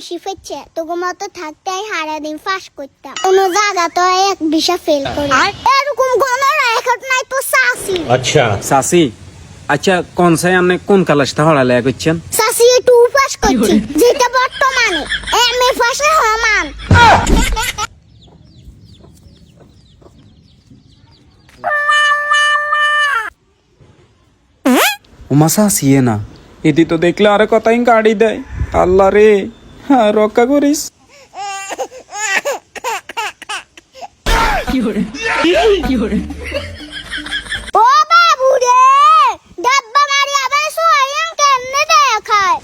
মুন্সি ফেচ্ছে তোগো মতো থাকতে আমি দিন ফাঁস করতাম। জায়গা তো এক বিষা ফেল করে। আর? এরকম ঘন রেখট তো সাসি। আচ্ছা। সাসি আচ্ছা কোন সাই কোন কালাসটা হড়ালে করছেন? সাসি একটু উপাস করছি যেটা বর্তমানে ফাঁসে না। এটি তো দেখলে কথাই গাড়ি দেয়। আল্লাহ রে। হ্যাঁ রক্ষা করিস। ও বাবু রে ডাব্বা মারি আবার সোয়াইন কেমনে দেখায়?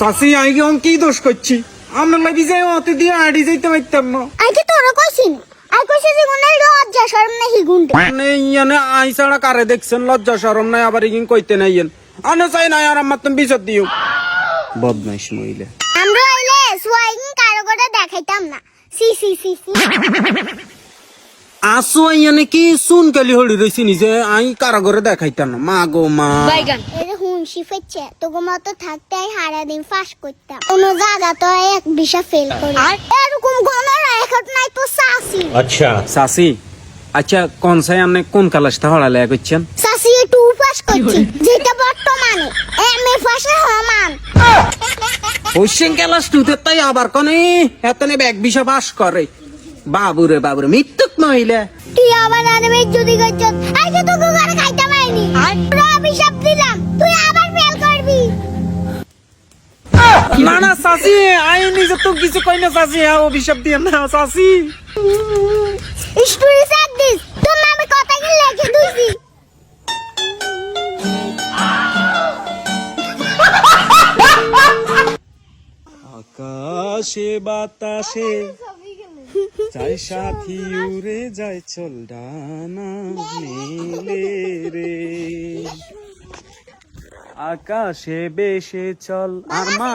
চাষি আমি কেমন কি দোষ করছি? আমার লাগি যাই অতি দিয়ে আড়ি যাইতে পারতাম না। তোর যে গুনাই লজ্জা শরম গুন্ডে। মানে ইয়ানে আই ছাড়া কারে দেখছেন? লজ্জা শরম নাই আবার ইগিন কইতে নাই আনে চাই নাই আর আমার তুমি বিচার দিও। বদমাইশ মহিলা। আমরা হইলে সোয়াইং কারও করে দেখাইতাম না। সি সি সি সি। কি সুন কালি হলি রইছি নিজে? আই কারাগরে দেখাইতাম মা গো মা। বাইগান। হুন শিফেছে তো গো মত থাকতে আই হারা দিন ফাঁস করতাম। জায়গা তো এক বিশা ফেল করে। আর? এরকম গনার একট নাই তো সাসি। আচ্ছা। সাসি আচ্ছা কোন সাই কোন কালাসটা হড়ালে করছেন সাসি টু পাস করছি। যেটা বর্তমানে এম এ পাশে হোসেন ক্লাস টুতে তাই আবার কনে? এতনে ব্যাগ বিষা বাস করে। বাবুরে বাবুরে মৃত্যুক মহিলা তুই আবার আনবে যদি করছ। আজকে তোকে ঘরে খাইতে পারিনি। পুরো অভিশাপ দিলাম। তুই আবার ফেল করবি। না না চাষি আই নিজে তো কিছু কই না চাষি হ্যাঁ অভিশাপ দিয়ে না চাষি স্টোরি সেট দিস। আকাশে বাতাসে চাই সাথী উড়ে যায় চল ডানা মেলে রে। আকাশে বেশে চল আর মা